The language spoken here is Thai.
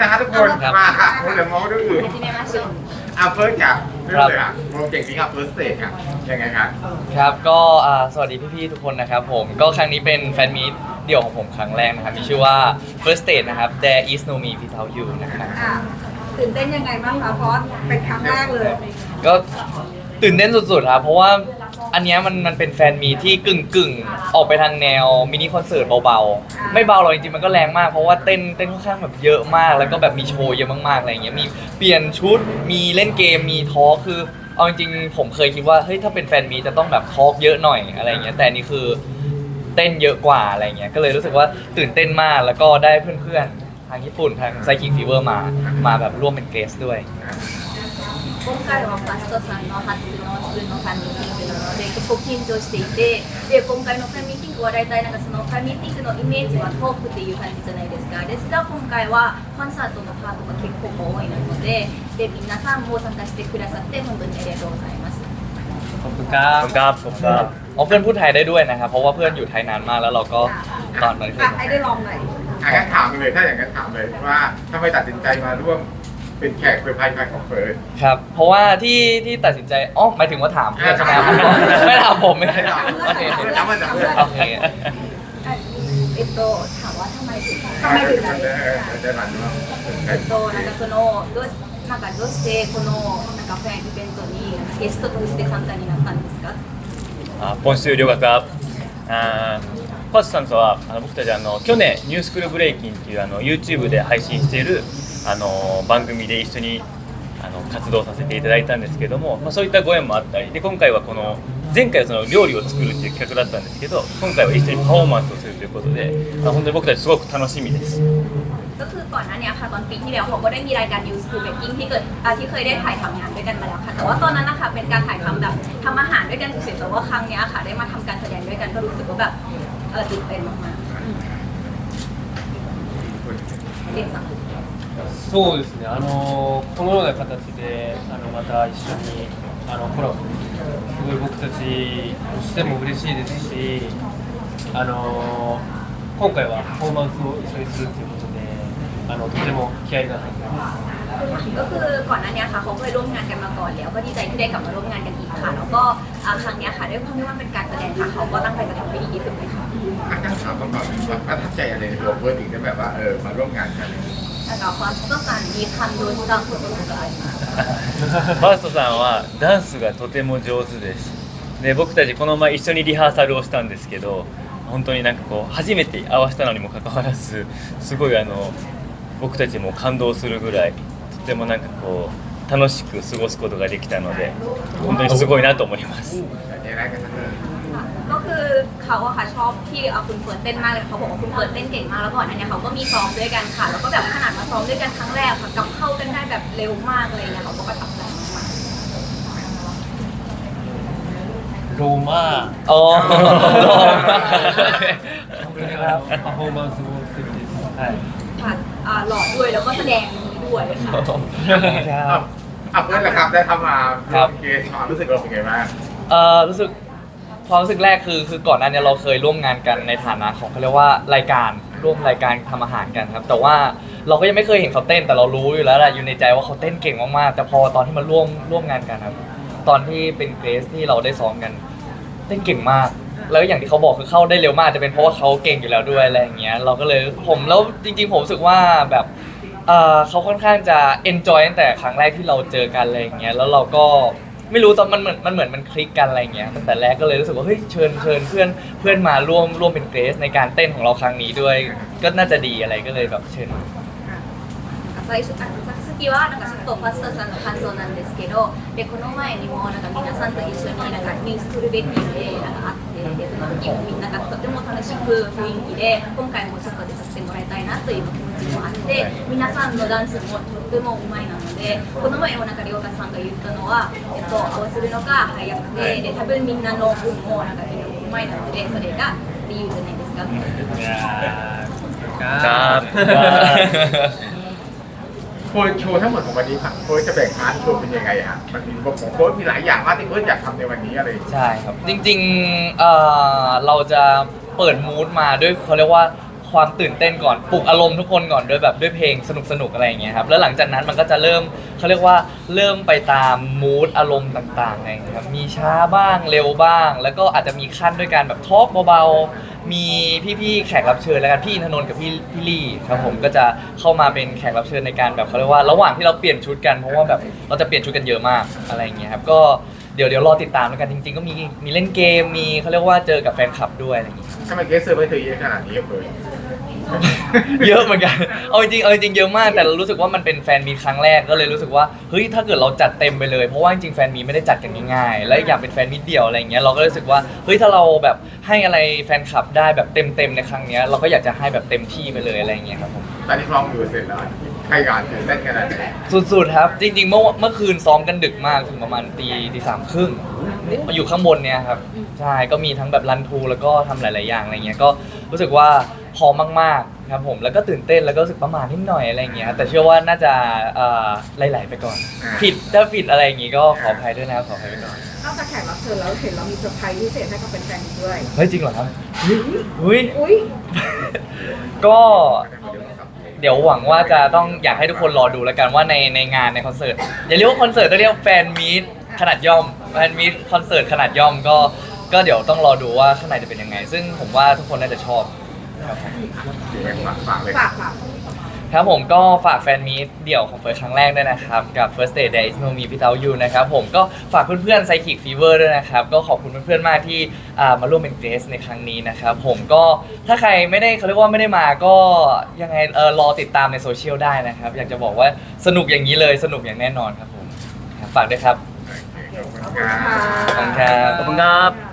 นะฮะทุกคน ครับ มาค่ะคนเดี๋ยวมองดูอื่น 始めましょう อ่ะเฟิร์สค่ะเริ่มเลยอ่ะโปรเจกต์นี้ครับเฟิร์สสเตจค่ะยังไงครับ ครับก็อ่าสวัสดีพี่ๆทุกคนนะครับผมก็ครั้งนี้เป็นแฟนมีตเดี่ยวของผมครั้งแรกนะครับมีชื่อว่า First Date นะครับ There is no me without you นะครับ อ่ะตื่นเต้นยังไงบ้างคะเพราะเป็นครั้งแรกเลย ก็ตื่นเต้นสุดๆครับเพราะว่า อันเนี้ยมันมันเป็นแฟนมีที่กึ่งกึ่งออกไปทางแนวมินิคอนเสิร์ตเบาๆ ไม่เบาหรอกจริงๆมันก็แรงมากเพราะว่าเต้นเต้นค่อนข้างแบบเยอะมาก แล้วก็แบบมีโชว์เยอะมากๆอะไรอย่างเงี้ยมีเปลี่ยนชุดมีเล่นเกมมีทอล์คคือเอาจริงๆผมเคยคิดว่าเฮ้ยถ้าเป็นแฟนมีจะต้องแบบทอล์กเยอะหน่อยอะไรอย่างเงี้ยแต่อันนี่คือเต้นเยอะกว่าอะไรเงี้ยก็เลยรู้สึกว่าตื่นเต้นมากแล้วก็ได้เพื่อนๆทางญี่ปุ่นทางไซคิงฟีเวอร์มามาแบบร่วมเป็นเกสด้วย 今回はファストさんの初の自分のファンミーティングなので結構緊張していてで今回のファンミーティングは大体なんかそのファンミーティングのイメージはトークっていう感じじゃないですかですが今回はコンサートのパートが結構多いのでで皆さんも参加してくださって本当にありがとうございます ขอบคุณครับ ครับผมครับ อ๋อเพื่อนพูดไทยได้ด้วยนะครับ เพราะว่าเพื่อนอยู่ไทยนานมากแล้วเราก็ตอนนั้นคือ อ่ะให้ได้ลองหน่อย อ่ะงั้นถามเลยถ้าอย่างนั้นถามเลยว่าทำไมตัดสินใจมาร่วม เป็นแขกเป็นพายการของเฟิร์ส ครับ เพราะว่าที่ที่ตัดสินใจอ๋อหมายถึงว่าถามเพื่อนใช่ไหมไม่ถามผมไม่ถามโอเคโอเคเอโตถามว่าทำไมถึงทำไมถึงได้ได้รับเอโตนากาโซโนะด้วยนากาโซเซโนนากาแฟนที่เป็นตัวนี้เอสต์ตัวที่เซ็นทรัんかどうしてこのなんかフェンイベントにゲストとして参加になったんですかあ今週よかったあパスさんとはあの僕たちあの去年ニュースクールブレイキンっていうあの YouTube で配信しているあの番組で一緒にあの活動させていただいたんですけども、まあ、そういったご縁もあったりで今回はこの前回はその料理を作るっていう企画だったんですけど今回は一緒にパフォーマンスをするということで、まあ、本当に僕たちすごく楽しみです。 ก็คือก่อนหน้าเนี้ค่ะตอนปีที่แล้วเขาก็ได้มีรายการ News School Baking ที่เกิดอ่าที่เคยได้ถ่ายทำงานด้วยกันมาแล้วค่ะ แต่ว่าตอนนั้นนะคะเป็นการถ่ายทำแบบทำอาหารด้วยกันเฉยๆแต่ว่าครั้งเนี้ยค่ะ ได้มาทำการแสดงด้วยกันก็รู้สึกว่าแบบเออตื่นเต้นมากๆเก่งจัง そうですねあのこのような形であのまた一緒にあのコラボできるすごい僕たちとしても嬉しいですしあの今回はパフォーマンスを一緒にするということであのとても気合が入ってます ก็คือก่อนหน้าเนี้ค่ะเขาเคยร่วมงานกันมาก่อนแล้ว ก็ดีใจที่ได้กลับมาร่วมงานกันอีกค่ะ แล้วก็อ่าครั้งเนี้ยค่ะด้วยความที่ว่าเป็นการแสดงค่ะเขาก็ตั้งใจจะทำให้ดีที่สุดเลยค่ะ อาจารย์ถามก่อนว่าประทับใจอะไรในตัวเฟิร์สถึงได้แบบว่าเออมาร่วมงานกัน ファーストさんに感動したこととかありますかファーストさんはダンスがとても上手ですで僕たちこの前一緒にリハーサルをしたんですけど本当になんかこう初めて会わせたのにもかかわらずすごいあの僕たちも感動するぐらいとてもなんかこう楽しく過ごすことができたので本当にすごいなと思います。 ก็คือเขาอะค่ะชอบที่เอาคุณเฟิร์นเต้นมากเลยเขาบอกว่าคุณเฟิร์นเต้นเก่งมากแล้วก่อนอันเนี้ยเขาก็มีซ้อมด้วยกันค่ะ แล้วก็แบบขนาดมาซ้อมด้วยกันครั้งแรกค่ะกับเข้ากันได้แบบเร็วมากเลยเนี่ยเขาก็ประทับใจมากรูมาอ๋อขอบคครับขอบคุณมาซูสิบสิบใช่ค่ะหล่อด้วยแล้วก็แสดงด้วยค่ะครับ อะเพื่อนแหละครับได้เข้ามาครับ เกมรู้สึกเราเป็นไงบ้าง เอ่อรู้สึก ความรู้สึกแรกคือคือก่อนหน้านี้เราเคยร่วมงานกันในฐานะของเขาเรียกว่ารายการร่วมรายการทำอาหารกันครับ แต่ว่าเราก็ยังไม่เคยเห็นเขาเต้นแต่เรารู้อยู่แล้วแหละอยู่ในใจว่าเขาเต้นเก่งมากๆแต่พอตอนที่มาร่วมร่วมงานกันครับ ตอนที่เป็นเกรสที่เราได้ซ้อมกัน เต้นเก่งมาก แล้วอย่างที่เขาบอกคือเข้าได้เร็วมากจะเป็นเพราะว่าเขาเก่งอยู่แล้วด้วยอะไรอย่างเงี้ย เราก็เลยผมแล้วจริงๆผมรู้สึกว่าแบบเอ่อเขาค่อนข้างจะ enjoy ตั้งแต่ครั้งแรกที่เราเจอกันอะไรอย่างเงี้ย แล้วเราก็ ไม่รู้ตอนมันเหมือนมันเหมือนมันคลิกกันอะไรเงี้ยตั้งแต่แรกก็เลยรู้สึกว่าเฮ้ยเชิญเชิญเพื่อนเพื่อนมาร่วมร่วมเป็นเกรสในการเต้นของเราครั้งนี้ด้วย ก็น่าจะดีอะไรก็เลยแบบเชิญ 最初あ次はなんかちょっとファストさんの感想なんですけどでこの前にもなんか皆さんと一緒になんかニュースクールベッキーでなんか会ってでその時もみんながとても楽しく雰囲気で今回もちょっと出させてもらいたいなという気持ちもあって皆さんのダンスもとってもうまいなのでこの前もなんか亮太さんが言ったのは、えっと、合わせるのが早くてで多分みんなの分もなんかうまいなのでそれが理由じゃないですか。いやーขอบคุณค ค รั รับ บ โค้ชโชว์ทั้งหมดของวันนี้ครับโค้ชจะแบ่งพาร์ทโชว์เป็นยังไงฮะมันมีบอกของโค้ชมีหลายอย่างมากที่โค้ชอยากทำในวันนี้อะไรอย่างเงี้ย ใช่ครับ จริงๆเอ่อเราจะเปิดมูดมาด้วยเขาเรียกว่า ความตื่นเต้นก่อนปลุกอารมณ์ทุกคนก่อนด้วยแบบด้วยเพลงสนุกสนุกๆอะไรอย่างเงี้ยครับแล้วหลังจากนั้นมันก็จะเริ่มเขาเรียกว่าเริ่มไปตามมูดอารมณ์ต่างๆอะไรอย่างเงี้ยครับมีช้าบ้างเร็วบ้าง แล้วก็อาจจะมีขั้นด้วยการแบบทอกเบาๆมีพี่ๆแขกรับเชิญแล้วกันพี่อินทนนท์กับพี่พี่ลี่ครับผมก็จะเข้ามาเป็นแขกรับเชิญในการแบบเขาเรียกว่าระหว่างที่เราเปลี่ยนชุดกันเพราะว่าแบบเราจะเปลี่ยนชุดกันเยอะมากอะไรอย่างเงี้ยครับก็ เดี๋ยวเดี๋ยวรอติดตามแล้วกันจริง ๆ ก็มีมีเล่นเกมมีเขาเรียกว่าเจอกับแฟนคลับด้วยอะไรอย่างเงี้ยทำไมเกสเซอร์ไม่เคยเยอะขนาดนี้เฟิร์นเยอะเหมือนกันเอาจริงๆเอาจริงๆเยอะมากแต่เรารู้สึกว่ามันเป็นแฟนมีตครั้งแรกก็เลยรู้สึกว่าเฮ้ยถ้าเกิดเราจัดเต็มไปเลยเพราะว่าจริงๆแฟนมีตไม่ได้จัดกันง่ายๆและอีกอย่างเป็นแฟนมีตเดี่ยวอะไรอย่างเงี้ยเราก็รู้สึกว่าเฮ้ยถ้าเราแบบให้อะไรแฟนคลับได้แบบเต็มๆในครั้งเนี้ยเราก็อยากจะให้แบบเต็มที่ไปเลยอะไรอย่างเงี้ยครับผม ตอนนี้พร้อมอยู่เสร็จแล้ว ใครการตื่นเต้นขนาดไหนสุดๆครับ จริงๆเมื่อเมื่อคืนซ้อมกันดึกมากถึงประมาณตีตีสามครึ่งอยู่ข้างบนเนี่ยครับใช่ก็มีทั้งแบบรันทูแล้วก็ทำหลาย ๆ อย่างอะไรเงี้ยก็รู้สึกว่าพร้อมมากๆครับผมแล้วก็ตื่นเต้นแล้วก็รู้สึกประมาทนิดหน่อยอะไรเงี้ยแต่เชื่อว่าน่าจะเอ่อไหลๆไปก่อน ผิดถ้าผิดอะไรอย่างงี้ก็ขออภัยด้วยนะครับขออภัยไปก่อนนอกจากแขกรับเชิญแล้วเห็นเรามีเซอร์ไพรส์พิเศษให้กับแฟนๆด้วยเฮ้ยจริงเหรอครับอุ้ยอุ้ยก็ เดี๋ยวหวังว่าจะต้องอยากให้ทุกคนรอดูแล้วกันว่าในในงานในคอนเสิร์ตอย่าเรียกว่าคอนเสิร์ตต้องเรียกว่าแฟนมีตขนาดย่อมแฟนมีตคอนเสิร์ตขนาดย่อมก็ก็เดี๋ยวต้องรอดูว่าข้างในจะเป็นยังไง ซึ่งผมว่าทุกคนน่าจะชอบครับผมอยู่ในฝากเลยฝากฝาก ครับผมก็ฝากแฟนมีตเดี่ยวของเฟิร์สครั้งแรกด้วยนะครับ กับ First Day There is no me without you นะครับผมก็ฝากเพื่อนๆ Psychic Fever ด้วยนะครับ ก็ขอบคุณเพื่อนๆ มากที่อ่ามาร่วมเป็นเกสในครั้งนี้นะครับผมก็ถ้าใครไม่ได้เขาเรียกว่าไม่ได้มาก็ยังไงเออรอติดตามในโซเชียลได้นะครับ อยากจะบอกว่าสนุกอย่างนี้เลยสนุกอย่างแน่นอนครับผมครับฝากด้วยครับขอบคุณครับ ขอบคุณครับ